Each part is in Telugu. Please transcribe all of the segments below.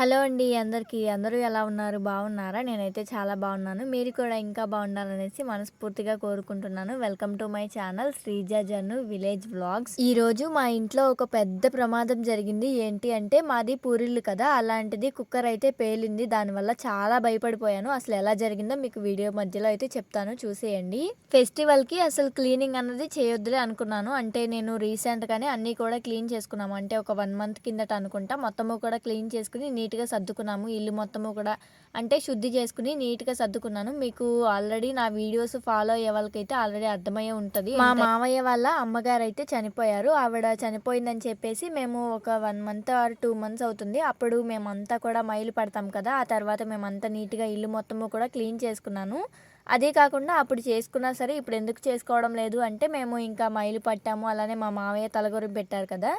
హలో అండి అందరికీ. అందరూ ఎలా ఉన్నారు? బాగున్నారా? నేనైతే చాలా బాగున్నాను. మీరు కూడా ఇంకా బాగుండాలనేసి మనస్ఫూర్తిగా కోరుకుంటున్నాను. Welcome to my channel Sreeja Jannu village vlogs. ఈరోజు మా ఇంట్లో ఒక పెద్ద ప్రమాదం జరిగింది. ఏంటి అంటే మాది పూరిల్లు కదా. అలాంటిది కుక్కర్ అయితే పేలింది. దానివల్ల చాలా భయపడిపోయాను. అసలు ఎలా జరిగిందో మీకు వీడియో మధ్యలో అయితే చెప్తాను. చూసేయండి. ఫెస్టివల్కి అసలు క్లీనింగ్ అన్నది చేయొద్దులే అనుకున్నాను. అంటే నేను రీసెంట్గానే అన్నీ అన్ని కూడా క్లీన్ చేసుకున్నాము. అంటే ఒక వన్ మంత్ కిందట అనుకుంటా. మొత్తము కూడా క్లీన్ చేసుకుని నీట్గా సర్దుకున్నాము. ఇల్లు మొత్తము కూడా అంటే శుద్ధి చేసుకుని నీట్గా సర్దుకున్నాను. మీకు ఆల్రెడీ నా వీడియోస్ ఫాలో అయ్యే వాళ్ళకైతే ఆల్రెడీ అర్థమయ్యే ఉంటుంది. మా మామయ్య వాళ్ళ అమ్మగారు అయితే చనిపోయారు. ఆవిడ చనిపోయిందని చెప్పేసి మేము ఒక one month or two months అవుతుంది. అప్పుడు మేమంతా కూడా మైలు పడతాం కదా. ఆ తర్వాత మేమంతా నీట్గా ఇల్లు మొత్తము కూడా క్లీన్ చేసుకున్నాను. అదే కాకుండా అప్పుడు చేసుకున్నా సరే ఇప్పుడు ఎందుకు చేసుకోవడం లేదు అంటే మేము ఇంకా మైలు పట్టాము. అలానే మా మామయ్య తలగొరి పెట్టారు కదా.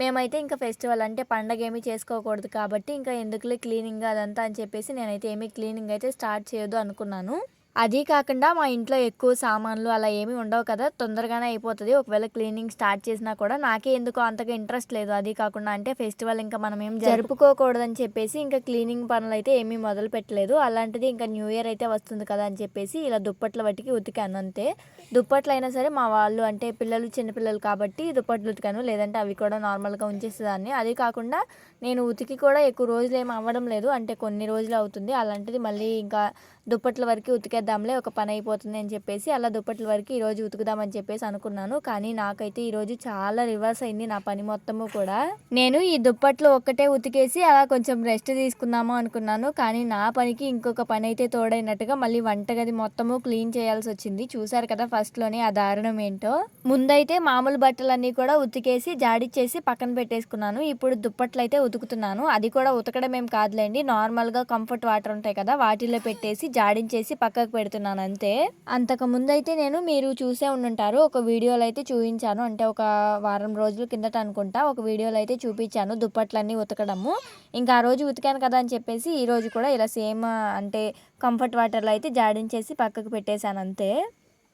మేమైతే ఇంకా ఫెస్టివల్ అంటే పండగ ఏమీ చేసుకోకూడదు కాబట్టి ఇంకా ఎందుకులే క్లీనింగ్ అదంతా అని చెప్పేసి నేనైతే ఏమీ క్లీనింగ్ అయితే స్టార్ట్ చేయొద్దు అనుకున్నాను. అది కాకుండా మా ఇంట్లో ఎక్కువ సామాన్లు అలా ఏమీ ఉండవు కదా తొందరగానే అయిపోతుంది. ఒకవేళ క్లీనింగ్ స్టార్ట్ చేసినా కూడా నాకే ఎందుకో అంతగా ఇంట్రెస్ట్ లేదు. అది కాకుండా అంటే ఫెస్టివల్ ఇంకా మనం ఏం జరుపుకోకూడదని చెప్పేసి ఇంకా క్లీనింగ్ పనులు అయితే ఏమీ మొదలు పెట్టలేదు. అలాంటిది ఇంకా న్యూ ఇయర్ అయితే వస్తుంది కదా అని చెప్పేసి ఇలా దుప్పట్ల బట్టికి ఉతికాను అంతే. దుప్పట్లు అయినా సరే మా వాళ్ళు అంటే పిల్లలు చిన్నపిల్లలు కాబట్టి దుప్పట్లు ఉతికాను. లేదంటే అవి కూడా నార్మల్గా ఉంచేసేదాన్ని. అది కాకుండా నేను ఉతికి కూడా ఎక్కువ రోజులు ఏమి అవ్వడం లేదు. అంటే కొన్ని రోజులు అవుతుంది. అలాంటిది మళ్ళీ ఇంకా దుప్పట్ల వరకు ఉతికేద్దాంలే ఒక పని అయిపోతుంది అని చెప్పేసి అలా దుప్పట్ల వరకు ఈరోజు ఉతుకుదామని చెప్పేసి అనుకున్నాను. కానీ నాకైతే ఈరోజు చాలా రివర్స్ అయింది నా పని మొత్తము కూడా. నేను ఈ దుప్పట్లు ఒక్కటే ఉతికేసి అలా కొంచెం రెస్ట్ తీసుకుందాము అనుకున్నాను. కానీ నా పనికి ఇంకొక పని అయితే తోడైనట్టుగా మళ్ళీ వంటగది మొత్తము క్లీన్ చేయాల్సి వచ్చింది. చూసారు కదా ఫస్ట్లోనే ఆ దారుణం ఏంటో. ముందైతే మామూలు బట్టలన్నీ కూడా ఉతికేసి జాడిచ్చేసి పక్కన పెట్టేసుకున్నాను. ఇప్పుడు దుప్పట్లు అయితే ఉతుకుతున్నాను. అది కూడా ఉతకడం ఏం కాదులేండి. నార్మల్గా కంఫర్ట్ వాటర్ ఉంటాయి కదా వాటిలో పెట్టేసి జాడించేసి పక్కకు పెడుతున్నాను అంతే. అంతకు ముందైతే అయితే నేను మీరు చూసే ఉండుంటారు. ఒక వీడియోలో అయితే చూపించాను అంటే ఒక వారం రోజుల కిందట అనుకుంటా ఒక వీడియోలో అయితే చూపించాను దుప్పట్లన్నీ ఉతకడము. ఇంకా ఆ రోజు ఉతికాను కదా అని చెప్పేసి ఈ రోజు కూడా ఇలా సేమ్ అంటే కంఫర్ట్ వాటర్లో అయితే జాడించేసి పక్కకు పెట్టేశాను అంతే.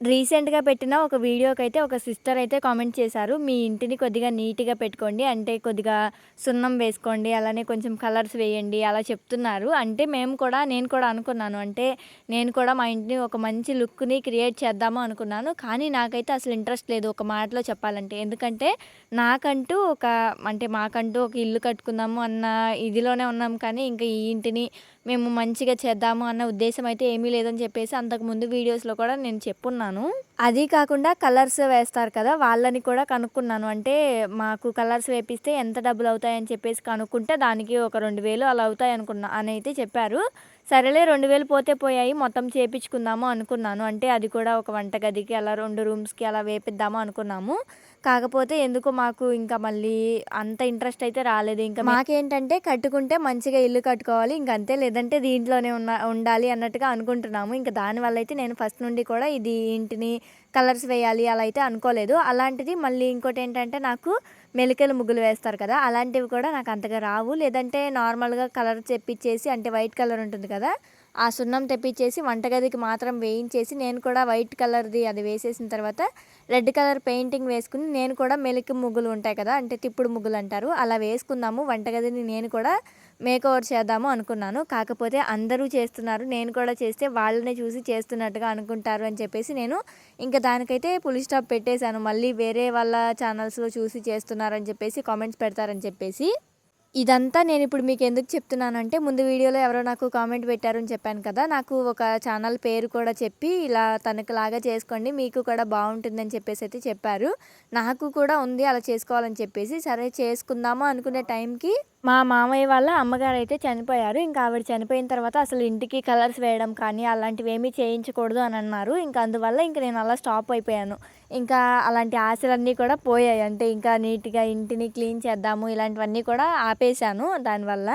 రీసెంట్గా పెట్టిన ఒక వీడియోకి అయితే ఒక సిస్టర్ అయితే కామెంట్ చేశారు మీ ఇంటిని కొద్దిగా నీట్గా పెట్టుకోండి అంటే కొద్దిగా సున్నం వేసుకోండి అలానే కొంచెం కలర్స్ వేయండి అలా చెప్తున్నారు. అంటే మేము కూడా నేను కూడా అనుకున్నాను అంటే నేను కూడా మా ఇంటిని ఒక మంచి లుక్ని క్రియేట్ చేద్దాము అనుకున్నాను కానీ నాకైతే అసలు ఇంట్రెస్ట్ లేదు ఒక మాటలో చెప్పాలంటే. ఎందుకంటే నాకంటూ ఒక అంటే మాకంటూ ఒక ఇల్లు కట్టుకుందాము అన్న ఇదిలోనే ఉన్నాం కానీ ఇంకా ఈ ఇంటిని మేము మంచిగా చేద్దాము అన్న ఉద్దేశం అయితే ఏమీ లేదని చెప్పేసి అంతకు ముందు వీడియోస్లో కూడా నేను చెప్పున్నాను. అది కాకుండా కలర్స్ వేస్తారు కదా వాళ్ళని కూడా కనుక్కున్నాను. అంటే మాకు కలర్స్ వేపిస్తే ఎంత డబ్బులు అవుతాయని చెప్పేసి కనుక్కుంటే దానికి ఒక రెండు వేలు అలా అవుతాయి అనుకున్నా అని అయితే చెప్పారు. సరేలే రెండు వేలు పోతే పోయాయి మొత్తం చేపించుకుందాము అనుకున్నాను. అంటే అది కూడా ఒక వంటగదికి అలా రెండు రూమ్స్కి అలా వేపిద్దాము అనుకున్నాము. కాకపోతే ఎందుకు మాకు ఇంకా మళ్ళీ అంత ఇంట్రెస్ట్ అయితే రాలేదు. ఇంకా మాకేంటంటే కట్టుకుంటే మంచిగా ఇల్లు కట్టుకోవాలి ఇంక అంతే. లేదంటే దీంట్లోనే ఉన్న ఉండాలి అన్నట్టుగా అనుకుంటున్నాము. ఇంకా దానివల్ల అయితే నేను ఫస్ట్ నుండి కూడా ఇది ఇంటిని కలర్స్ వేయాలి అలా అయితే అనుకోలేదు. అలాంటిది మళ్ళీ ఇంకోటి ఏంటంటే నాకు మెలికలు ముగ్గులు వేస్తారు కదా అలాంటివి కూడా నాకు అంతగా రావు. లేదంటే నార్మల్గా కలర్ తెప్పించేసి అంటే వైట్ కలర్ ఉంటుంది కదా ఆ సున్నం తెప్పించేసి వంటగదికి మాత్రం వేయించేసి నేను కూడా వైట్ కలర్ది అది వేసేసిన తర్వాత రెడ్ కలర్ పెయింటింగ్ వేసుకుని నేను కూడా మెలిక ముగ్గులు ఉంటాయి కదా అంటే తిప్పుడు ముగ్గులు అంటారు అలా వేసుకుందాము వంటగదిని నేను కూడా మేక్ ఓవర్ చేద్దాము అనుకున్నాను. కాకపోతే అందరూ చేస్తున్నారు. నేను కూడా చేస్తే వాళ్ళని చూసి చేస్తున్నట్టుగా అనుకుంటారు అని చెప్పేసి నేను ఇంకా దానికైతే పులి స్టాప్ పెట్టేశాను. మళ్ళీ వేరే వాళ్ళ ఛానల్స్లో చూసి చేస్తున్నారని చెప్పేసి కామెంట్స్ పెడతారని చెప్పేసి. ఇదంతా నేను ఇప్పుడు మీకు ఎందుకు చెప్తున్నానంటే ముందు వీడియోలో ఎవరో నాకు కామెంట్ పెట్టారని చెప్పాను కదా నాకు ఒక ఛానల్ పేరు కూడా చెప్పి ఇలా తనకులాగా చేసుకోండి మీకు కూడా బాగుంటుందని చెప్పేసి అయితే చెప్పారు. నాకు కూడా ఉంది అలా చేసుకోవాలని చెప్పేసి సరే చేసుకుందాము అనుకునే టైంకి మా మామయ్య వాళ్ళ అమ్మగారు అయితే చనిపోయారు. ఇంకా ఆవిడ చనిపోయిన తర్వాత అసలు ఇంటికి కలర్స్ వేయడం కానీ అలాంటివి ఏమీ చేయించకూడదు అని అన్నారు. ఇంకా అందువల్ల ఇంకా నేను అలా స్టాప్ అయిపోయాను. ఇంకా అలాంటి ఆశలన్నీ కూడా పోయాయి. అంటే ఇంకా నీట్గా ఇంటిని క్లీన్ చేద్దాము ఇలాంటివన్నీ కూడా ఆపేశాను దానివల్ల.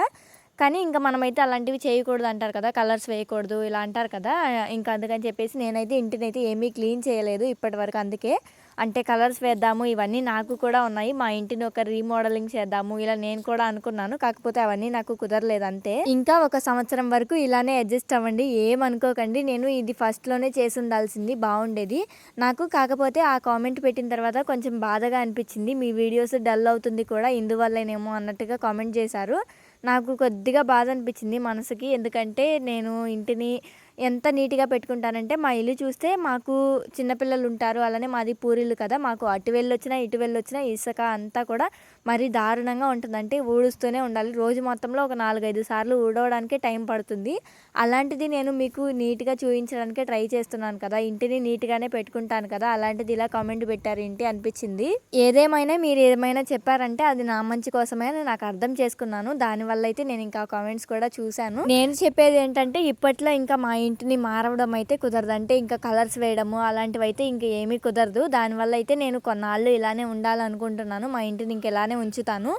కానీ ఇంకా మనమైతే అలాంటివి చేయకూడదు అంటారు కదా కలర్స్ వేయకూడదు ఇలా అంటారు కదా. ఇంకా అందుకని చెప్పేసి నేనైతే ఇంటినైతే ఏమీ క్లీన్ చేయలేదు ఇప్పటివరకు అందుకే. అంటే కలర్స్ వేద్దాము ఇవన్నీ నాకు కూడా ఉన్నాయి. మా ఇంటిని ఒక రీమోడలింగ్ చేద్దాము ఇలా నేను కూడా అనుకున్నాను. కాకపోతే అవన్నీ నాకు కుదరలేదు అంతే. ఇంకా ఒక సంవత్సరం వరకు ఇలానే అడ్జస్ట్ అవ్వండి ఏమనుకోకండి నేను ఇది ఫస్ట్లోనే చేసి ఉండాల్సింది బాగుండేది. నాకు కాకపోతే ఆ కామెంట్ పెట్టిన తర్వాత కొంచెం బాధగా అనిపించింది. మీ వీడియోస్ డల్ అవుతుంది కూడా ఇందువల్లనేమో అన్నట్టుగా కామెంట్ చేశారు. నాకు కొద్దిగా బాధ అనిపించింది మనసుకి. ఎందుకంటే నేను ఇంటిని ఎంత నీట్గా పెట్టుకుంటానంటే మా ఇల్లు చూస్తే మాకు చిన్నపిల్లలు ఉంటారు అలానే మాది పూరిల్లు కదా మాకు అటు వెళ్ళొచ్చినా ఇటు వెళ్ళొచ్చినా ఇసుక అంతా కూడా మరి దారుణంగా ఉంటుంది అంటే ఊడుస్తూనే ఉండాలి. రోజు మొత్తంలో ఒక నాలుగైదు సార్లు ఊడవడానికే టైం పడుతుంది. అలాంటిది నేను మీకు నీట్గా చూపించడానికే ట్రై చేస్తున్నాను కదా. ఇంటిని నీట్గానే పెట్టుకుంటాను కదా. అలాంటిది ఇలా కామెంట్ పెట్టారు ఏంటి అనిపించింది. ఏదేమైనా మీరు ఏమైనా చెప్పారంటే అది నా మంచి కోసమే నాకు అర్థం చేసుకున్నాను. దానివల్ల అయితే నేను ఇంకా కామెంట్స్ కూడా చూశాను. నేను చెప్పేది ఏంటంటే ఇప్పట్లో ఇంకా మా ఇంటిని మారవడం అయితే కుదరదు. అంటే ఇంకా కలర్స్ వేయడము అలాంటివి అయితే ఇంకా ఏమీ కుదరదు. దానివల్ల అయితే నేను కొన్నాళ్ళు ఇలానే ఉండాలనుకుంటున్నాను. మా ఇంటిని ఇంక అలానే ఉంచుతాను.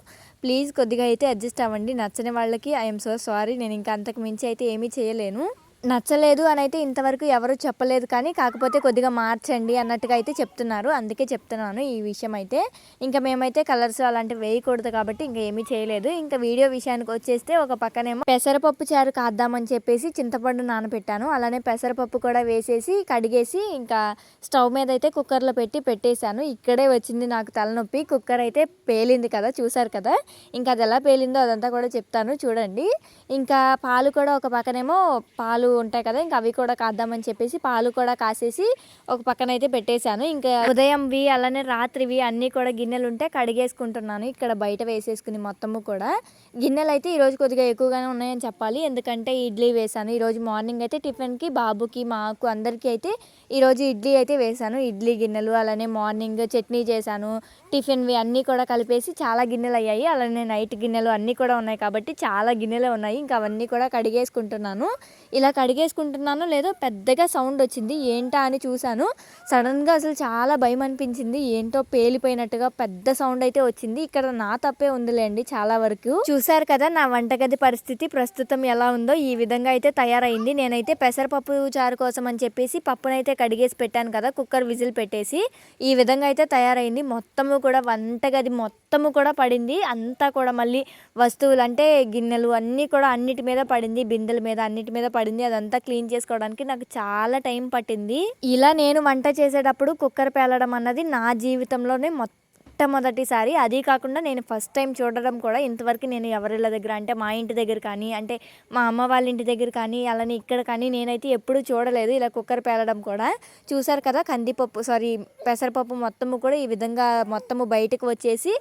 ప్లీజ్ కొద్దిగా అయితే అడ్జస్ట్ అవ్వండి. నచ్చని వాళ్ళకి ఐఎమ్ సో సారీ. నేను ఇంకా అంతకు మించి అయితే ఏమీ చేయలేను. నచ్చలేదు అని అయితే ఇంతవరకు ఎవరు చెప్పలేదు కానీ కాకపోతే కొద్దిగా మార్చండి అన్నట్టుగా అయితే చెప్తున్నారు. అందుకే చెప్తున్నాను ఈ విషయం అయితే. ఇంకా మేమైతే కలర్స్ అలాంటివి వేయకూడదు కాబట్టి ఇంకా ఏమీ చేయలేదు. ఇంకా వీడియో విషయానికి వచ్చేస్తే ఒక పక్కనేమో పెసరపప్పు చారు కాద్దామని చెప్పేసి చింతపండు నానబెట్టాను. అలానే పెసరపప్పు కూడా వేసేసి కడిగేసి ఇంకా స్టవ్ మీద అయితే కుక్కర్లో పెట్టి పెట్టేశాను. ఇక్కడే వచ్చింది నాకు తలనొప్పి. కుక్కర్ అయితే పేలింది కదా చూసారు కదా? ఇంకా అది ఎలా పేలిందో అదంతా కూడా చెప్తాను. చూడండి. ఇంకా పాలు కూడా ఒక పక్కనేమో పాలు ఉంటాయి కదా ఇంకా అవి కూడా కాద్దామని చెప్పేసి పాలు కూడా కాసేసి ఒక పక్కన అయితే పెట్టేశాను. ఇంకా ఉదయంవి అలానే రాత్రివి అన్నీ కూడా గిన్నెలు ఉంటే కడిగేసుకుంటున్నాను. ఇక్కడ బయట వేసేసుకుని మొత్తము కూడా. గిన్నెలు అయితే ఈరోజు కొద్దిగా ఎక్కువగానే ఉన్నాయని చెప్పాలి. ఎందుకంటే ఇడ్లీ వేసాను ఈరోజు మార్నింగ్ అయితే టిఫిన్కి బాబుకి మాకు అందరికీ అయితే ఈరోజు ఇడ్లీ అయితే వేసాను ఇడ్లీ గిన్నెలు అలానే మార్నింగ్ చట్నీ చేశాను. టిఫిన్వి అన్నీ కూడా కలిపేసి చాలా గిన్నెలు అయ్యాయి. అలానే నైట్ గిన్నెలు అన్నీ కూడా ఉన్నాయి కాబట్టి చాలా గిన్నెలు ఉన్నాయి. ఇంకా అవన్నీ కూడా కడిగేసుకుంటున్నాను. ఇలా కడిగేసుకుంటున్నాను లేదో పెద్దగా సౌండ్ వచ్చింది. ఏంటా అని చూశాను. సడన్గా అసలు చాలా భయం అనిపించింది. ఏంటో పేలిపోయినట్టుగా పెద్ద సౌండ్ అయితే వచ్చింది. ఇక్కడ నా తప్పే ఉందిలేండి చాలా వరకు. చూశారు కదా నా వంటగది పరిస్థితి ప్రస్తుతం ఎలా ఉందో? ఈ విధంగా అయితే తయారైంది. నేనైతే పెసరపప్పు చారు కోసం అని చెప్పేసి పప్పునైతే కడిగేసి పెట్టాను కదా కుక్కర్ విజిల్ పెట్టేసి ఈ విధంగా అయితే తయారైంది. మొత్తము కూడా వంటగది మొత్తము కూడా పడింది. అంతా కూడా మళ్ళీ వస్తువులు అంటే గిన్నెలు అన్నీ కూడా అన్నిటి మీద పడింది. బిందెల మీద అన్నిటి మీద పడింది. అదంతా క్లీన్ చేసుకోవడానికి నాకు చాలా టైం పట్టింది. ఇలా నేను వంట చేసేటప్పుడు కుక్కర్ పేలడం అన్నది నా జీవితంలోనే మొత్తం మొట్టమొదటిసారి అది కాకుండా నేను ఫస్ట్ టైం చూడడం కూడా ఇంతవరకు నేను ఎవరిళ్ళ దగ్గర అంటే మా ఇంటి దగ్గర కానీ అంటే మా అమ్మ వాళ్ళ ఇంటి దగ్గర కానీ అలానే ఇక్కడ కానీ నేనైతే ఎప్పుడూ చూడలేదు. ఇలా కుక్కర్ పేలడం కూడా చూసారు కదా కందిపప్పు సారీ పెసరపప్పు మొత్తము కూడా ఈ విధంగా మొత్తము బయటకు వచ్చేసి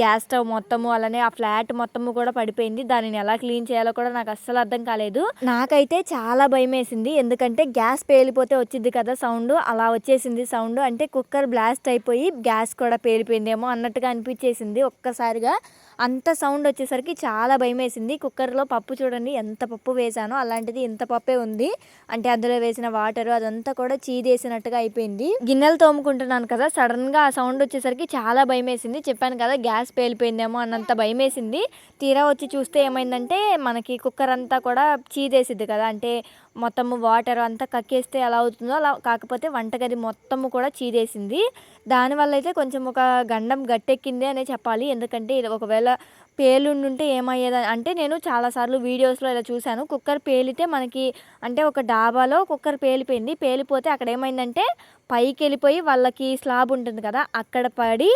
గ్యాస్ స్టవ్ మొత్తము అలానే ఆ ఫ్లాట్ మొత్తము కూడా పడిపోయింది. దానిని ఎలా క్లీన్ చేయాలో కూడా నాకు అస్సలు అర్థం కాలేదు. నాకైతే చాలా భయం వేసింది ఎందుకంటే గ్యాస్ పేలిపోతే వచ్చింది కదా సౌండ్ అలా వచ్చేసింది సౌండ్. అంటే కుక్కర్ బ్లాస్ట్ అయిపోయి గ్యాస్ కూడా పేలిపోయిందేమో అన్నట్టుగా అనిపించేసింది ఒక్కసారిగా. అంత సౌండ్ వచ్చేసరికి చాలా భయం వేసింది కుక్కర్లో పప్పు చూడండి ఎంత పప్పు వేసానో అలాంటిది ఇంత పప్పే ఉంది. అంటే అందులో వేసిన వాటర్ అదంతా కూడా చీదేసినట్టుగా అయిపోయింది. గిన్నెలు తోముకుంటున్నాను కదా సడన్గా ఆ సౌండ్ వచ్చేసరికి చాలా భయం వేసింది చెప్పాను కదా గ్యాస్ పేలిపోయిందేమో అన్నంత భయం వేసింది తీరా వచ్చి చూస్తే ఏమైందంటే మనకి కుక్కర్ అంతా కూడా చీదేసిద్ది కదా. అంటే మొత్తము వాటర్ అంతా కక్కేస్తే ఎలా అవుతుందో అలా కాకపోతే వంటగది మొత్తము కూడా చీదేసింది. దానివల్ల అయితే కొంచెం ఒక గండం గట్టెక్కింది అనే చెప్పాలి. ఎందుకంటే ఇది ఒకవేళ పేలుండుంటే ఏమయ్యేది అంటే నేను చాలాసార్లు వీడియోస్లో ఇలా చూశాను. కుక్కర్ పేలితే మనకి అంటే ఒక డాబాలో కుక్కర్ పేలిపోయింది. పేలిపోతే అక్కడ ఏమైందంటే పైకి వెళ్ళిపోయి వాళ్ళకి స్లాబ్ ఉంటుంది కదా అక్కడ పడి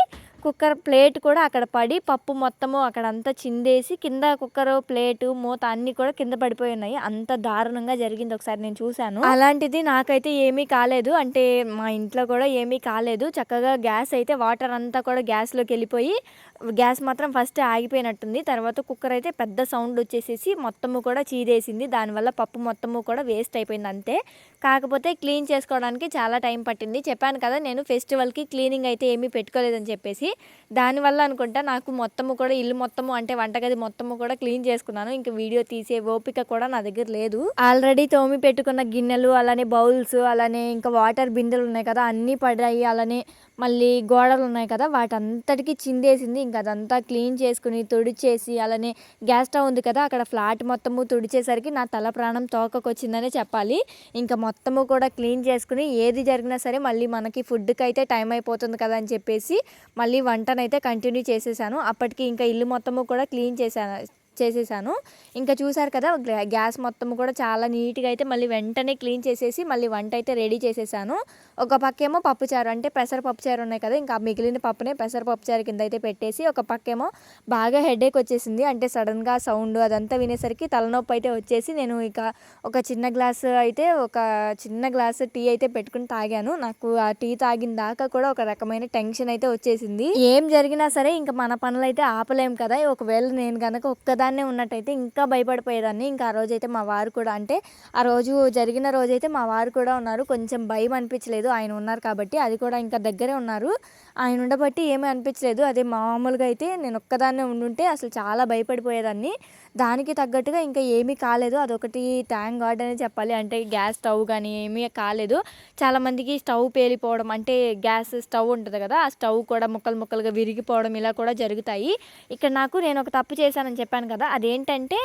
కుక్కర్ ప్లేట్ కూడా అక్కడ పడి పప్పు మొత్తము అక్కడ అంతా చిందేసి కింద కుక్కర్ ప్లేటు మూత అన్ని కూడా కింద పడిపోయి ఉన్నాయి. అంత దారుణంగా జరిగింది ఒకసారి నేను చూశాను. అలాంటిది నాకైతే ఏమీ కాలేదు. అంటే మా ఇంట్లో కూడా ఏమీ కాలేదు. చక్కగా గ్యాస్ అయితే వాటర్ అంతా కూడా గ్యాస్లోకి వెళ్ళిపోయి గ్యాస్ మాత్రం ఫస్ట్ ఆగిపోయినట్టుంది. తర్వాత కుక్కర్ అయితే పెద్ద సౌండ్ వచ్చేసేసి మొత్తము కూడా చీదేసింది. దానివల్ల పప్పు మొత్తము కూడా వేస్ట్ అయిపోయింది అంతే. కాకపోతే క్లీన్ చేసుకోవడానికి చాలా టైం పట్టింది. చెప్పాను కదా నేను ఫెస్టివల్కి క్లీనింగ్ అయితే ఏమీ పెట్టుకోలేదని చెప్పేసి. దానివల్ల అనుకుంటా నాకు మొత్తము కూడా ఇల్లు మొత్తము అంటే వంటగది మొత్తము కూడా క్లీన్ చేసుకున్నాను. ఇంకా వీడియో తీసే ఓపిక కూడా నా దగ్గర లేదు. ఆల్రెడీ తోమి పెట్టుకున్న గిన్నెలు అలానే బౌల్స్ అలానే ఇంకా వాటర్ బిందెలు ఉన్నాయి కదా అన్నీ పడాయి. అలానే మళ్ళీ గోడలు ఉన్నాయి కదా వాటంతటికి చిందేసింది. ఇంకా అదంతా క్లీన్ చేసుకుని తుడిచేసి అలానే గ్యాస్ స్టవ్ ఉంది కదా అక్కడ ఫ్లాట్ మొత్తము తుడిచేసరికి నా తల ప్రాణం తోకకొచ్చిందనే చెప్పాలి. ఇంకా మొత్తము కూడా క్లీన్ చేసుకుని ఏది జరిగినా సరే మళ్ళీ మనకి ఫుడ్కి అయితే టైం అయిపోతుంది కదా అని చెప్పేసి మళ్ళీ వంటనైతే కంటిన్యూ చేసేసాను. అప్పటికి ఇంకా ఇల్లు మొత్తము కూడా క్లీన్ చేశాను చేసేసాను. ఇంకా చూసారు కదా గ్యా- గ్యాస్ మొత్తం కూడా చాలా నీట్గా అయితే మళ్ళీ వెంటనే క్లీన్ చేసేసి మళ్ళీ వంట అయితే రెడీ చేసేసాను. ఒక పక్కేమో పప్పుచారు అంటే పెసర పప్పుచారు ఉన్నాయి కదా ఇంకా మిగిలిన పప్పునే పెసర పప్పుచారు కింద అయితే పెట్టేసి ఒక పక్కేమో బాగా హెడేక్ వచ్చేసింది. అంటే సడన్గా సౌండ్ అదంతా వినేసరికి తలనొప్పి అయితే వచ్చేసి నేను ఇక ఒక చిన్న గ్లాస్ అయితే ఒక చిన్న గ్లాస్ టీ అయితే పెట్టుకుని తాగాను. నాకు ఆ టీ తాగిన దాకా కూడా ఒక రకమైన టెన్షన్ అయితే వచ్చేసింది. ఏం జరిగినా సరే ఇంకా మన పనులు అయితే ఆపలేం కదా ఒకవేళ నేను కనుక ఒక్కదా ఒక్కదాన్నే ఉన్నట్టయితే ఇంకా భయపడిపోయేదాన్ని. ఇంకా ఆ రోజు అయితే మా వారు కూడా అంటే ఆ రోజు జరిగిన రోజైతే మా వారు కూడా ఉన్నారు. కొంచెం భయం అనిపించలేదు. ఆయన ఉన్నారు కాబట్టి అది కూడా ఇంకా దగ్గరే ఉన్నారు. ఆయన ఉండబట్టి ఏమీ అనిపించలేదు. అదే మామూలుగా అయితే నేను ఒక్కదాన్నే ఉండుంటే అసలు చాలా భయపడిపోయేదాన్ని. దానికి తగ్గట్టుగా ఇంకా ఏమీ కాలేదు. అదొకటి ట్యాంక్ గార్డ్ అనే చెప్పాలి. అంటే గ్యాస్ స్టవ్ కానీ ఏమీ కాలేదు. చాలామందికి స్టవ్ పేలిపోవడం అంటే గ్యాస్ స్టవ్ ఉంటుంది కదా ఆ స్టవ్ కూడా ముక్కలు ముక్కలుగా విరిగిపోవడం ఇలా కూడా జరుగుతాయి. ఇక్కడ నాకు నేను ఒక తప్పు చేశానని చెప్పాను కదా అదేంటంటే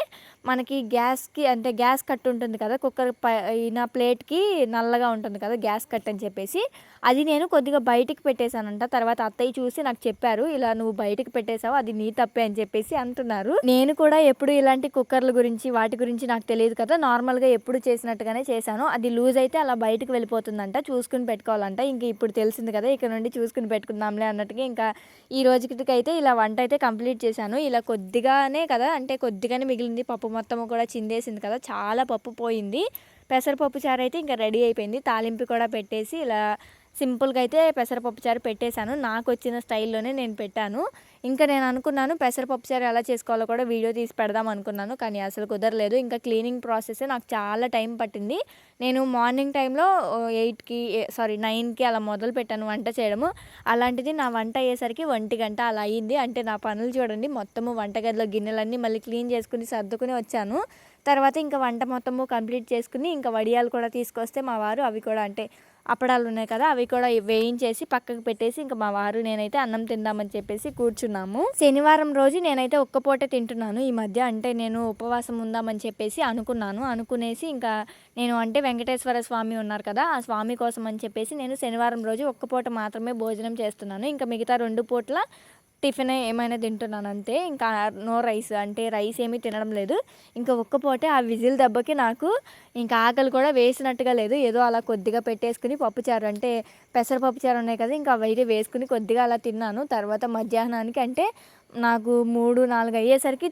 మనకి గ్యాస్కి అంటే గ్యాస్ కట్ ఉంటుంది కదా కుక్కర్ పైన ప్లేట్కి నల్లగా ఉంటుంది కదా గ్యాస్ కట్ అని చెప్పేసి. అది నేను కొద్దిగా బయటికి పెట్టేశానంట. తర్వాత అత్తయ్య చూసి నాకు చెప్పారు ఇలా నువ్వు బయటికి పెట్టేశావు అది నీ తప్పే అని చెప్పేసి అంటున్నారు. నేను కూడా ఎప్పుడు ఇలాంటి కుక్కర్ల గురించి వాటి గురించి నాకు తెలియదు కదా నార్మల్గా ఎప్పుడు చేసినట్టుగానే చేశాను. అది లూజ్ అయితే అలా బయటకు వెళ్ళిపోతుందంట చూసుకుని పెట్టుకోవాలంట. ఇంక ఇప్పుడు తెలిసింది కదా ఇక్కడ నుండి చూసుకుని పెట్టుకుందాంలే అన్నట్టుగా ఇంకా ఈ రోజుకి అయితే ఇలా వంట అయితే కంప్లీట్ చేశాను. ఇలా కొద్దిగానే కదా అంటే కొద్దిగానే మిగిలింది పప్పు మొత్తం కూడా చిందేసింది కదా చాలా పప్పు పోయింది. పెసరపప్పు చారు అయితే ఇంకా రెడీ అయిపోయింది. తాలింపు కూడా పెట్టేసి ఇలా సింపుల్గా అయితే పెసరపప్పు చారు పెట్టేశాను. నాకు వచ్చిన స్టైల్లోనే నేను పెట్టాను. ఇంకా నేను అనుకున్నాను పెసరపప్పు చారు ఎలా చేసుకోవాలో కూడా వీడియో తీసి పెడదాం అనుకున్నాను కానీ అసలు కుదరలేదు. ఇంకా క్లీనింగ్ ప్రాసెస్ నాకు చాలా టైం పట్టింది. నేను మార్నింగ్ టైంలో ఎయిట్కి సారీ నైన్కి అలా మొదలు పెట్టాను వంట చేయడము. అలాంటిది నా వంట అయ్యేసరికి ఒంటి గంట అలా అయ్యింది అంటే నా పనులు చూడండి మొత్తము వంటగదిలో గిన్నెలన్నీ మళ్ళీ క్లీన్ చేసుకుని సర్దుకుని వచ్చాను. తర్వాత ఇంకా వంట మొత్తము కంప్లీట్ చేసుకుని ఇంకా వడియాలు కూడా తీసుకొస్తే మా వారు అవి కూడా అంటే అప్పడాలు ఉన్నాయి కదా అవి కూడా వేయించేసి పక్కకు పెట్టేసి ఇంకా మా వారు నేనైతే అన్నం తిందామని చెప్పేసి కూర్చున్నాము. శనివారం రోజు నేనైతే ఒక్క పూట తింటున్నాను. ఈ మధ్య అంటే నేను ఉపవాసం ఉందామని చెప్పేసి అనుకున్నాను. అనుకునేసి ఇంకా నేను అంటే వెంకటేశ్వర స్వామి ఉన్నారు కదా ఆ స్వామి కోసం అని చెప్పేసి నేను శనివారం రోజు ఒక్క పూట మాత్రమే భోజనం చేస్తున్నాను. ఇంకా మిగతా రెండు పూట్ల టిఫిన్ ఏమైనా తింటున్నాను అంతే ఇంకా నో రైస్ అంటే రైస్ ఏమీ తినడం లేదు. ఇంకా ఒక్కపూటే ఆ విజిల్ దెబ్బకి నాకు ఇంకా ఆకలి కూడా వేసినట్టుగా లేదు. ఏదో అలా కొద్దిగా పెట్టేసుకుని పప్పుచారు అంటే పెసరపప్పు చారు ఉన్నాయి కదా ఇంకా అవైతే వేసుకుని కొద్దిగా అలా తిన్నాను. తర్వాత మధ్యాహ్నానికి అంటే నాకు మూడు నాలుగు అయ్యేసరికి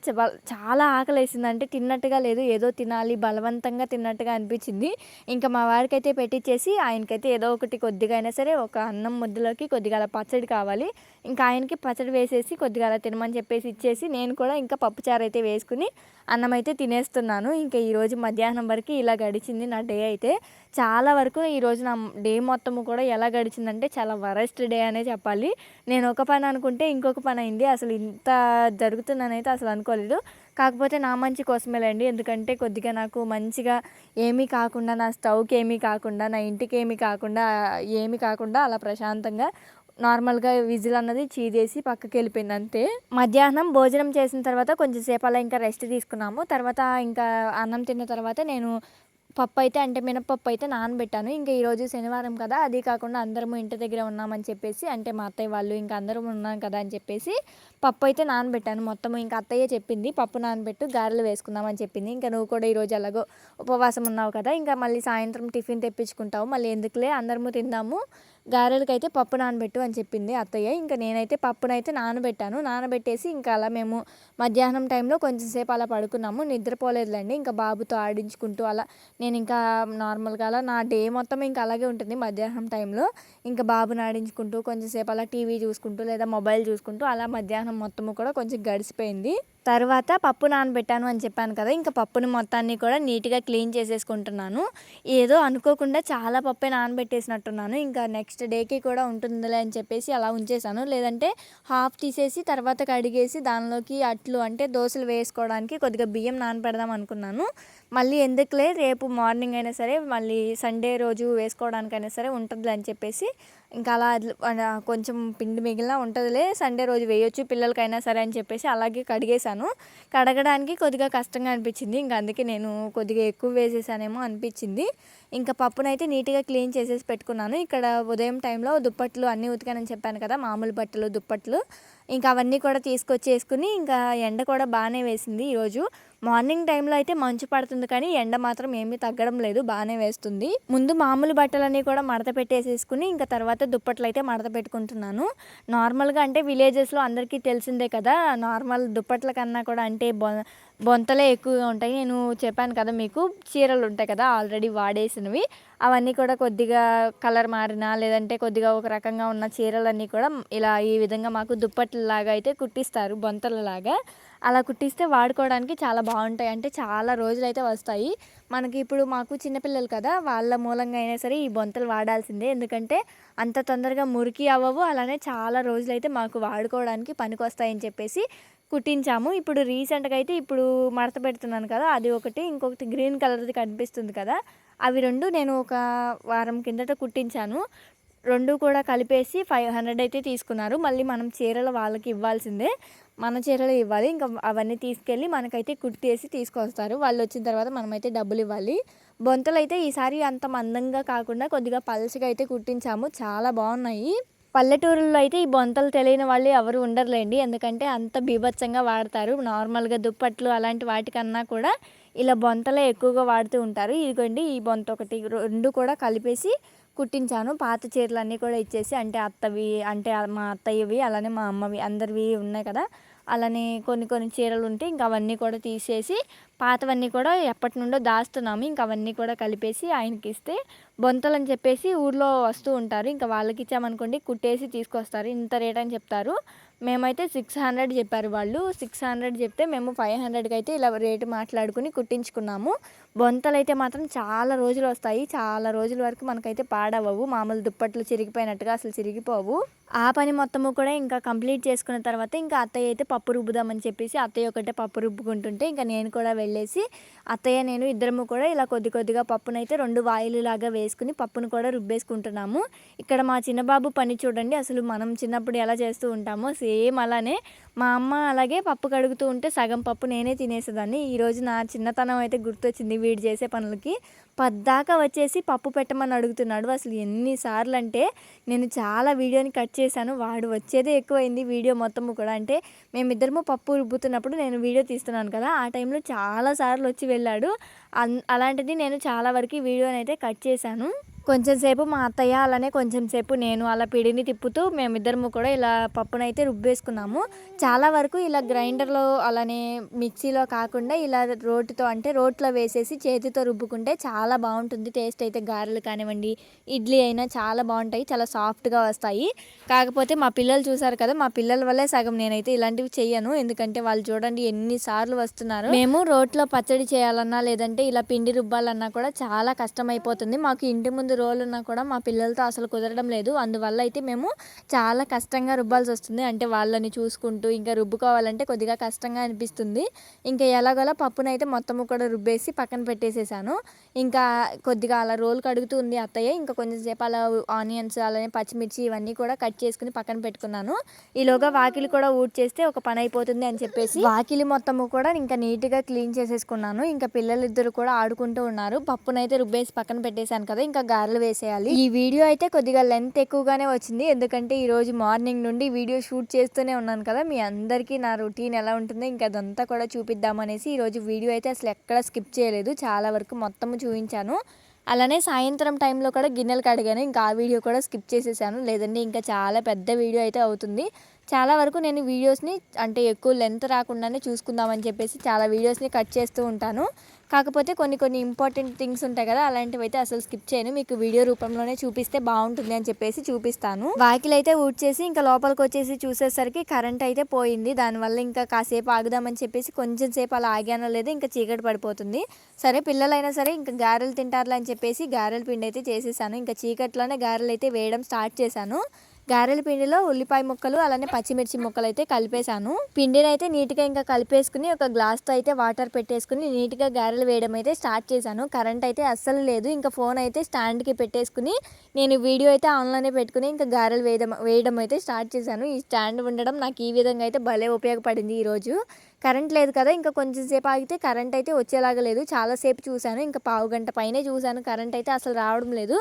చాలా ఆకలి వేసింది అంటే తిన్నట్టుగా లేదు. ఏదో తినాలి బలవంతంగా తిన్నట్టుగా అనిపించింది. ఇంకా మా వారికి అయితే పెట్టించేసి ఆయనకైతే ఏదో ఒకటి కొద్దిగా అయినా సరే ఒక అన్నం ముద్దలోకి కొద్దిగా అలా పచ్చడి కావాలి. ఇంకా ఆయనకి పచ్చడి వేసేసి కొద్దిగా అలా తినమని చెప్పేసి ఇచ్చేసి నేను కూడా ఇంకా పప్పుచారు అయితే వేసుకుని అన్నం అయితే తినేస్తున్నాను. ఇంకా ఈరోజు మధ్యాహ్నం వరకు ఇలా గడిచింది నా డే అయితే. చాలా వరకు ఈరోజు నా డే మొత్తం కూడా ఎలా గడిచిందంటే చాలా వరస్ట్ డే అనే చెప్పాలి. నేను ఒక పని అనుకుంటే ఇంకొక పని అయింది. అసలు ఇంత జరుగుతుందని అయితే అసలు అనుకోలేదు. కాకపోతే నా మంచి కోసమేలేండి. ఎందుకంటే కొద్దిగా నాకు మంచిగా ఏమీ కాకుండా నా స్టవ్కి ఏమీ కాకుండా నా ఇంటికి ఏమీ కాకుండా ఏమీ కాకుండా అలా ప్రశాంతంగా నార్మల్గా విజిల్ అన్నది చీదేసి పక్కకి వెళ్ళిపోయింది అంతే. మధ్యాహ్నం భోజనం చేసిన తర్వాత కొంచెంసేపు అలా ఇంకా రెస్ట్ తీసుకున్నాము. తర్వాత ఇంకా అన్నం తిన్న తర్వాత నేను పప్పు అయితే అంటే మినపప్పు అయితే నానబెట్టాను. ఇంకా ఈరోజు శనివారం కదా అది కాకుండా అందరము ఇంటి దగ్గర ఉన్నామని చెప్పేసి అంటే మా అత్తయ్య వాళ్ళు ఇంకా అందరం ఉన్నాం కదా అని చెప్పేసి పప్పు అయితే నానబెట్టాను. మొత్తం ఇంకా అత్తయ్య చెప్పింది పప్పు నానబెట్టు గారెలు వేసుకుందామని చెప్పింది. ఇంకా నువ్వు కూడా ఈరోజు ఎలాగో ఉపవాసం ఉన్నావు కదా ఇంకా మళ్ళీ సాయంత్రం టిఫిన్ తెప్పించుకుంటావు మళ్ళీ ఎందుకులే అందరము తిందాము గారెలకైతే పప్పు నానబెట్టు అని చెప్పింది అత్తయ్య. ఇంకా నేనైతే పప్పునైతే నానబెట్టాను. నానబెట్టేసి ఇంకా అలా మేము మధ్యాహ్నం టైంలో కొంచెం సేపు అలా పడుకున్నాము. నిద్రపోలేదులేండి ఇంకా బాబుతో ఆడించుకుంటూ అలా నేను ఇంకా నార్మల్గా అలా నా డే మొత్తం ఇంకా అలాగే ఉంటుంది మధ్యాహ్నం టైంలో. ఇంకా బాబుని ఆడించుకుంటూ కొంచెంసేపు అలా టీవీ చూసుకుంటూ లేదా మొబైల్ చూసుకుంటూ అలా మధ్యాహ్నం మొత్తము కూడా కొంచెం గడిచిపోయింది. తర్వాత పప్పు నానబెట్టాను అని చెప్పాను కదా ఇంకా పప్పుని మొత్తాన్ని కూడా నీట్గా క్లీన్ చేసేసుకుంటున్నాను. ఏదో అనుకోకుండా చాలా పప్పే నానబెట్టేసినట్టున్నాను. ఇంకా నెక్స్ట్ డేకి కూడా ఉంటుందిలే అని చెప్పేసి అలా ఉంచేసాను లేదంటే హాఫ్ తీసేసి తర్వాత కడిగేసి దానిలోకి అట్లు అంటే దోశలు వేసుకోవడానికి కొద్దిగా బియ్యం నానపెడదాం అనుకున్నాను. మళ్ళీ ఎందుకులే రేపు మార్నింగ్ అయినా సరే మళ్ళీ సండే రోజు వేసుకోవడానికైనా సరే ఉంటుంది అని చెప్పేసి ఇంకా అలా కొంచెం పిండి మిగిలిన ఉంటుందిలే సండే రోజు వేయొచ్చు పిల్లలకైనా సరే అని చెప్పేసి అలాగే కడిగేసాను కడిగేశాను కడగడానికి కొద్దిగా కష్టంగా అనిపించింది. ఇంకా అందుకే నేను కొద్దిగా ఎక్కువ వేసేసానేమో అనిపించింది. ఇంకా పప్పునైతే నీట్గా క్లీన్ చేసేసి పెట్టుకున్నాను. ఇక్కడ ఉదయం టైంలో దుప్పట్లు అన్నీ ఉతికానని చెప్పాను కదా మామూలు బట్టలు దుప్పట్లు. ఇంకా అవన్నీ కూడా తీసుకొచ్చేసుకుని ఇంకా ఎండ కూడా బాగానే వేసింది ఈరోజు. మార్నింగ్ టైంలో అయితే మంచు పడుతుంది కానీ ఎండ మాత్రం ఏమీ తగ్గడం లేదు బాగానే వేస్తుంది. ముందు మామూలు బట్టలన్నీ కూడా మడత పెట్టేసేసుకుని ఇంకా తర్వాత దుప్పట్లు అయితే మడత పెట్టుకుంటున్నాను. నార్మల్గా అంటే విలేజెస్లో అందరికీ తెలిసిందే కదా నార్మల్ దుప్పట్ల కన్నా కూడా అంటే బొ బొంతలే ఎక్కువగా ఉంటాయి. నేను చెప్పాను కదా మీకు చీరలు ఉంటాయి కదా ఆల్రెడీ వాడేసినవి. అవన్నీ కూడా కొద్దిగా కలర్ మారినా లేదంటే కొద్దిగా ఒక రకంగా ఉన్న చీరలన్నీ కూడా ఇలా ఈ విధంగా మాకు దుప్పట్లలాగా అయితే కుట్టిస్తారు బొంతలలాగా. అలా కుట్టిస్తే వాడుకోవడానికి చాలా బాగుంటాయి. అంటే చాలా రోజులు అయితే వస్తాయి. మనకి ఇప్పుడు మాకు చిన్నపిల్లలు కదా వాళ్ళ మూలంగా అయినా సరే ఈ బొంతలు వాడాల్సిందే. ఎందుకంటే అంత తొందరగా మురికి అవ్వవు. అలానే చాలా రోజులు అయితే మాకు వాడుకోవడానికి పనికొస్తాయని చెప్పేసి కుట్టించాము. ఇప్పుడు రీసెంట్గా అయితే ఇప్పుడు మడత పెడుతున్నాను కదా అది ఒకటి. ఇంకొకటి గ్రీన్ కలర్ది కనిపిస్తుంది కదా అవి రెండు నేను ఒక వారం కిందట కుట్టించాను. రెండు కూడా కలిపేసి ఫైవ్ హండ్రెడ్ అయితే తీసుకున్నారు. మళ్ళీ మనం చీరలు వాళ్ళకి ఇవ్వాల్సిందే. మన చీరలు ఇవ్వాలి. ఇంకా అవన్నీ తీసుకెళ్ళి మనకైతే కుట్టేసి తీసుకొస్తారు. వాళ్ళు వచ్చిన తర్వాత మనమైతే డబ్బులు ఇవ్వాలి. బొంతలు అయితే ఈసారి అంత మందంగా కాకుండా కొద్దిగా పల్చగా అయితే కుట్టించాము. చాలా బాగున్నాయి. పల్లెటూరుల్లో అయితే ఈ బొంతలు తెలియని వాళ్ళు ఎవరు ఉండరులేండి. ఎందుకంటే అంత బీభత్సంగా వాడతారు. నార్మల్గా దుప్పట్లు అలాంటి వాటికన్నా కూడా ఇలా బొంతలే ఎక్కువగా వాడుతూ ఉంటారు. ఇదిగోండి ఈ బొంత ఒకటి రెండు కూడా కలిపేసి కుట్టించాను. పాత చీరలు అన్నీ కూడా ఇచ్చేసి అంటే అత్తవి అంటే మా అత్తయ్యవి అలానే మా అమ్మవి అందరివి ఉన్నాయి కదా. అలానే కొన్ని కొన్ని చీరలు ఉంటే ఇంకా అవన్నీ కూడా తీసేసి పాతవన్నీ కూడా ఎప్పటి నుండో దాస్తున్నాము. ఇంకా అవన్నీ కూడా కలిపేసి ఆయనకి ఇస్తే బొంతలు అని చెప్పేసి ఊర్లో వస్తూ ఉంటారు. ఇంకా వాళ్ళకి ఇచ్చామనుకోండి కుట్టేసి తీసుకొస్తారు. ఇంత రేట్ అని చెప్తారు. మేమైతే సిక్స్ హండ్రెడ్ చెప్పారు వాళ్ళు. సిక్స్ హండ్రెడ్ చెప్తే మేము ఫైవ్ హండ్రెడ్కి అయితే ఇలా రేటు మాట్లాడుకుని కుట్టించుకున్నాము. బొంతలు అయితే మాత్రం చాలా రోజులు వస్తాయి. చాలా రోజుల వరకు మనకైతే పాడవవు మామూలు దుప్పట్లు చిరిగిపోయినట్టుగా అసలు చిరిగిపోవు. ఆ పని మొత్తము కూడా ఇంకా కంప్లీట్ చేసుకున్న తర్వాత ఇంకా అత్తయ్య అయితే పప్పు రుబ్బుదామని చెప్పేసి అత్తయ్య ఒకటే పప్పు రుబ్బుకుంటుంటే ఇంకా నేను కూడా వెళ్ళేసి అత్తయ్య నేను ఇద్దరము కూడా ఇలా కొద్ది కొద్దిగా పప్పునైతే రెండు వాయిలు లాగా వేసుకుని పప్పును కూడా రుబ్బేసుకుంటున్నాము. ఇక్కడ మా చిన్నబాబు పని చూడండి అసలు మనం చిన్నప్పుడు ఎలా చేస్తూ ఉంటామో సేమ్ అలానే మా అమ్మ అలాగే పప్పు కడుగుతూ ఉంటే సగం పప్పు నేనే తినేసేదాన్ని. ఈరోజు నా చిన్నతనం అయితే గుర్తొచ్చింది. వీడు చేసే పనులకి పద్దాకా వచ్చేసి పప్పు పెట్టమని అడుగుతున్నాడు. అసలు ఎన్నిసార్లు అంటే నేను చాలా వీడియోని కట్ చేశాను. వాడు వచ్చేదే ఎక్కువైంది వీడియో మొత్తము కూడా. అంటే మేమిద్దరము పప్పు రుబ్బుతున్నప్పుడు నేను వీడియో తీస్తున్నాను కదా ఆ టైంలో చాలా సార్లు వచ్చి వెళ్ళాడు. అన్- అలాంటిది నేను చాలా వరకు వీడియోని అయితే కట్ చేశాను. కొంచెం సేపు మా అత్తయ్య అలానే కొంచెం సేపు నేను అలా పిడిని తిప్పుతూ మేమిద్దరము కూడా ఇలా పప్పునైతే రుబ్బేసుకున్నాము. చాలా వరకు ఇలా గ్రైండర్లో అలానే మిక్సీలో కాకుండా ఇలా రోటితో అంటే రోట్లో వేసేసి చేతితో రుబ్బుకుంటే చాలా బాగుంటుంది. టేస్ట్ అయితే గారెలు కానివ్వండి ఇడ్లీ అయినా చాలా బాగుంటాయి చాలా సాఫ్ట్గా వస్తాయి. కాకపోతే మా పిల్లలు చూసారు కదా మా పిల్లల వల్లే సగం నేనైతే ఇలాంటివి చెయ్యను. ఎందుకంటే వాళ్ళు చూడండి ఎన్నిసార్లు వస్తున్నారు. మేము రోట్లో పచ్చడి చేయాలన్నా లేదంటే ఇలా పిండి రుబ్బాలన్నా కూడా చాలా కష్టం అయిపోతుంది మాకు ఇంటి ముందు రోలు ఉన్నా కూడా మా పిల్లలతో అసలు కుదరడం లేదు. అందువల్ల అయితే మేము చాలా కష్టంగా రుబ్బాల్సి వస్తుంది. అంటే వాళ్ళని చూసుకుంటూ ఇంకా రుబ్బుకోవాలంటే కొద్దిగా కష్టంగా అనిపిస్తుంది. ఇంకా ఎలాగోలా పప్పునైతే మొత్తము కూడా రుబ్బేసి పక్కన పెట్టేసేసాను. ఇంకా కొద్దిగా అలా రోల్ కడుగుతూ ఉంది అత్తయ్య. ఇంకా కొంచెం సేపు అలా ఆనియన్స్ అలానే పచ్చిమిర్చి ఇవన్నీ కూడా కట్ చేసుకుని పక్కన పెట్టుకున్నాను. ఈలోగా వాకిలి కూడా ఊడ్ చేస్తే ఒక పని అయిపోతుంది అని చెప్పేసి వాకిలి మొత్తము కూడా ఇంకా నీట్గా క్లీన్ చేసేసుకున్నాను. ఇంకా పిల్లలిద్దరు కూడా ఆడుకుంటూ ఉన్నారు. పప్పునైతే రుబ్బేసి పక్కన పెట్టేశాను కదా. ఇంకా సార్లు వేసేయాలి. ఈ వీడియో అయితే కొద్దిగా లెంత్ ఎక్కువగానే వచ్చింది. ఎందుకంటే ఈ రోజు మార్నింగ్ నుండి వీడియో షూట్ చేస్తూనే ఉన్నాను కదా. మీ అందరికీ నా రొటీన్ ఎలా ఉంటుందో ఇంకా అదంతా కూడా చూపిద్దామనేసి ఈరోజు వీడియో అయితే అసలు ఎక్కడ స్కిప్ చేయలేదు. చాలా వరకు మొత్తం చూపించాను. అలానే సాయంత్రం టైంలో కూడా గిన్నెలు కడిగాను. ఇంకా ఆ వీడియో కూడా స్కిప్ చేసేసాను. లేదంటే ఇంకా చాలా పెద్ద వీడియో అయితే అవుతుంది. చాలా వరకు నేను వీడియోస్ని అంటే ఎక్కువ లెంత్ రాకుండానే చూసుకుందామని చెప్పేసి చాలా వీడియోస్ని కట్ చేస్తూ ఉంటాను. కాకపోతే కొన్ని కొన్ని ఇంపార్టెంట్ థింగ్స్ ఉంటాయి కదా అలాంటివి అయితే అసలు స్కిప్ చేయను. మీకు వీడియో రూపంలోనే చూపిస్తే బాగుంటుంది అని చెప్పేసి చూపిస్తాను. వాకిలు అయితే ఊడ్చేసి ఇంకా లోపలికి వచ్చేసి చూసేసరికి కరెంట్ అయితే పోయింది. దానివల్ల ఇంకా కాసేపు ఆగుదామని చెప్పేసి కొంచెం సేపు అలా ఆగానో లేదు ఇంకా చీకటి పడిపోతుంది. సరే పిల్లలైనా సరే ఇంకా గారెలు తింటారులే అని చెప్పేసి గారెల పిండి అయితే చేసేసాను. ఇంకా చీకట్లోనే గారెలు అయితే వేయడం స్టార్ట్ చేశాను. గారెల పిండిలో ఉల్లిపాయ ముక్కలు అలానే పచ్చిమిర్చి ముక్కలు అయితే కలిపేశాను. పిండిని అయితే నీట్గా ఇంకా కలిపేసుకుని ఒక గ్లాస్తో అయితే వాటర్ పెట్టేసుకుని నీట్గా గారెలు వేయడం అయితే స్టార్ట్ చేశాను. కరెంట్ అయితే అస్సలు లేదు. ఇంకా ఫోన్ అయితే స్టాండ్కి పెట్టేసుకుని నేను వీడియో అయితే ఆన్లైనే పెట్టుకుని ఇంకా గారెలు వేయడం వేయడం అయితే స్టార్ట్ చేశాను. ఈ స్టాండ్ ఉండడం నాకు ఈ విధంగా అయితే భలే ఉపయోగపడింది ఈరోజు. కరెంట్ లేదు కదా ఇంకా కొంచెం సేపు ఆగితే కరెంట్ అయితే వచ్చేలాగా లేదు. చాలాసేపు చూశాను ఇంకా పావు గంట పైనే చూశాను. కరెంట్ అయితే అసలు రావడం లేదు.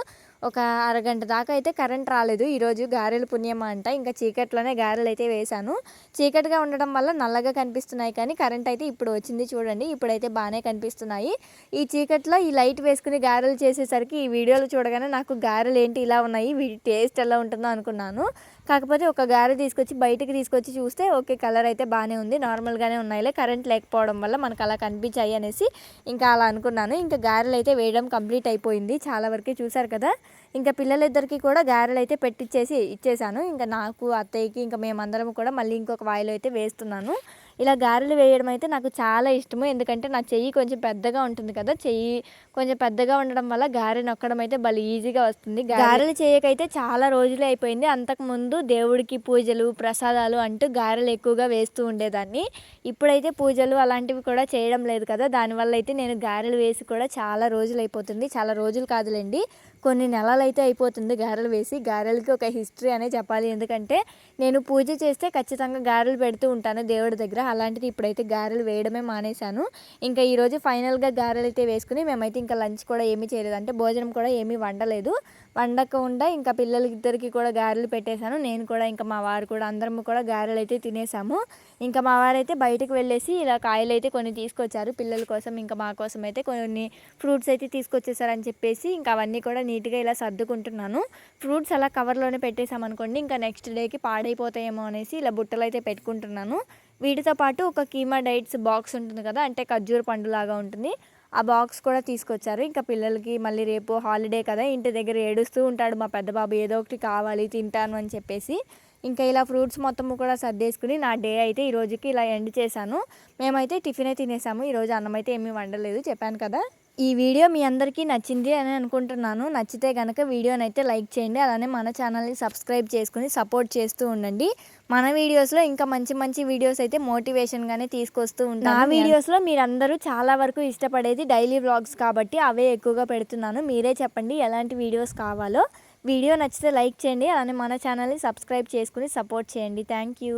ఒక అరగంట దాకా అయితే కరెంట్ రాలేదు. ఈరోజు గారెలు పుణ్యమా అంట. ఇంకా చీకట్లోనే గారెలు అయితే వేశాను. చీకటిగా ఉండడం వల్ల నల్లగా కనిపిస్తున్నాయి కానీ కరెంట్ అయితే ఇప్పుడు వచ్చింది చూడండి. ఇప్పుడైతే బాగానే కనిపిస్తున్నాయి. ఈ చీకట్లో ఈ లైట్ వేసుకుని గారెలు చేసేసరికి ఈ వీడియోలు చూడగానే నాకు గారెలు ఏంటి ఇలా ఉన్నాయి వీటి టేస్ట్ ఎలా ఉంటుందో అనుకున్నాను. కాకపోతే ఒక గారె తీసుకొచ్చి బయటకు తీసుకొచ్చి చూస్తే ఓకే కలర్ అయితే బాగానే ఉంది. నార్మల్గానే ఉన్నాయిలే కరెంట్ లేకపోవడం వల్ల మనకు అలా కనిపించాయి అనేసి ఇంకా అలా అనుకున్నాను. ఇంకా గారెలు అయితే వేయడం కంప్లీట్ అయిపోయింది. చాలా వరకే చూసారు కదా. ఇంకా పిల్లలిద్దరికీ కూడా గారెలు అయితే పెట్టించేసి ఇచ్చేసాను. ఇంకా నాకు అత్తయ్యకి ఇంకా మేమందరం కూడా మళ్ళీ ఇంకొక వాయిలో అయితే వేస్తున్నాను. ఇలా గారెలు వేయడం అయితే నాకు చాలా ఇష్టము. ఎందుకంటే నా చెయ్యి కొంచెం పెద్దగా ఉంటుంది కదా చెయ్యి కొంచెం పెద్దగా ఉండడం వల్ల గారె నొక్కడం అయితే భలే ఈజీగా వస్తుంది. గారెలు చేయకైతే చాలా రోజులు అయిపోయింది. అంతకుముందు దేవుడికి పూజలు ప్రసాదాలు అంటూ గారెలు ఎక్కువగా వేస్తూ ఉండేదాన్ని. ఇప్పుడైతే పూజలు అలాంటివి కూడా చేయడం లేదు కదా దానివల్ల అయితే నేను గారెలు వేసి కూడా చాలా రోజులు అయిపోతుంది. చాలా రోజులు కాదులేండి కొన్ని నెలలు అయితే అయిపోతుంది గారెలు వేసి. గారెలకి ఒక హిస్టరీ అనే చెప్పాలి. ఎందుకంటే నేను పూజ చేస్తే ఖచ్చితంగా గారెలు పెడుతూ ఉంటాను దేవుడి దగ్గర. అలాంటిది ఇప్పుడైతే గారెలు వేయడమే మానేశాను. ఇంకా ఈరోజు ఫైనల్గా గారెలు అయితే వేసుకుని మేమైతే ఇంకా లంచ్ కూడా ఏమీ చేయలేదు. అంటే భోజనం కూడా ఏమీ వండలేదు. వండకుండా ఇంకా పిల్లలకి కూడా గారెలు పెట్టేశాను. నేను కూడా ఇంకా మా వారు కూడా అందరం కూడా గారెలు అయితే తినేసాము ఇంకా మా వారైతే బయటకు వెళ్ళేసి ఇలా కాయలు అయితే కొన్ని తీసుకొచ్చారు. పిల్లల కోసం ఇంకా మా కోసం అయితే కొన్ని ఫ్రూట్స్ అయితే తీసుకొచ్చేసారని చెప్పేసి ఇంకా అవన్నీ కూడా నీట్గా ఇలా సర్దుకుంటున్నాను. ఫ్రూట్స్ అలా కవర్లోనే పెట్టేసామనుకోండి ఇంకా నెక్స్ట్ డేకి పాడైపోతాయేమో అనేసి ఇలా బుట్టలు అయితే పెట్టుకుంటున్నాను. వీటితో పాటు ఒక కీమా డైట్స్ బాక్స్ ఉంటుంది కదా అంటే ఖర్జూర పండు లాగా ఉంటుంది. ఆ బాక్స్ కూడా తీసుకొచ్చారు. ఇంకా పిల్లలకి మళ్ళీ రేపు హాలిడే కదా ఇంటి దగ్గర ఏడుస్తూ ఉంటాడు మా పెద్ద బాబు ఏదో ఒకటి కావాలి తింటాను అని చెప్పేసి. ఇంకా ఇలా ఫ్రూట్స్ మొత్తము కూడా సర్దేసుకుని నా డే అయితే ఈ రోజుకి ఇలా ఎండ్ చేశాను. మేమైతే టిఫిన్ అయితే తినేసాము. ఈరోజు అన్నం అయితే ఏమీ వండలేదు చెప్పాను కదా. ఈ వీడియో మీ అందరికీ నచ్చింది అని అనుకుంటున్నాను. నచ్చితే కనుక వీడియోని అయితే లైక్ చేయండి. అలానే మన ఛానల్ని సబ్స్క్రైబ్ చేసుకుని సపోర్ట్ చేస్తూ ఉండండి. మన వీడియోస్లో ఇంకా మంచి మంచి వీడియోస్ అయితే మోటివేషన్గానే తీసుకొస్తూ ఉంటాను. నా వీడియోస్లో మీరందరూ చాలా వరకు ఇష్టపడేది డైలీ వ్లాగ్స్ కాబట్టి అవే ఎక్కువగా పెడుతున్నాను. మీరే చెప్పండి ఎలాంటి వీడియోస్ కావాలో. వీడియో నచ్చితే లైక్ చేయండి. అలానే మన ఛానల్ని సబ్స్క్రైబ్ చేసుకుని సపోర్ట్ చేయండి. Thank you.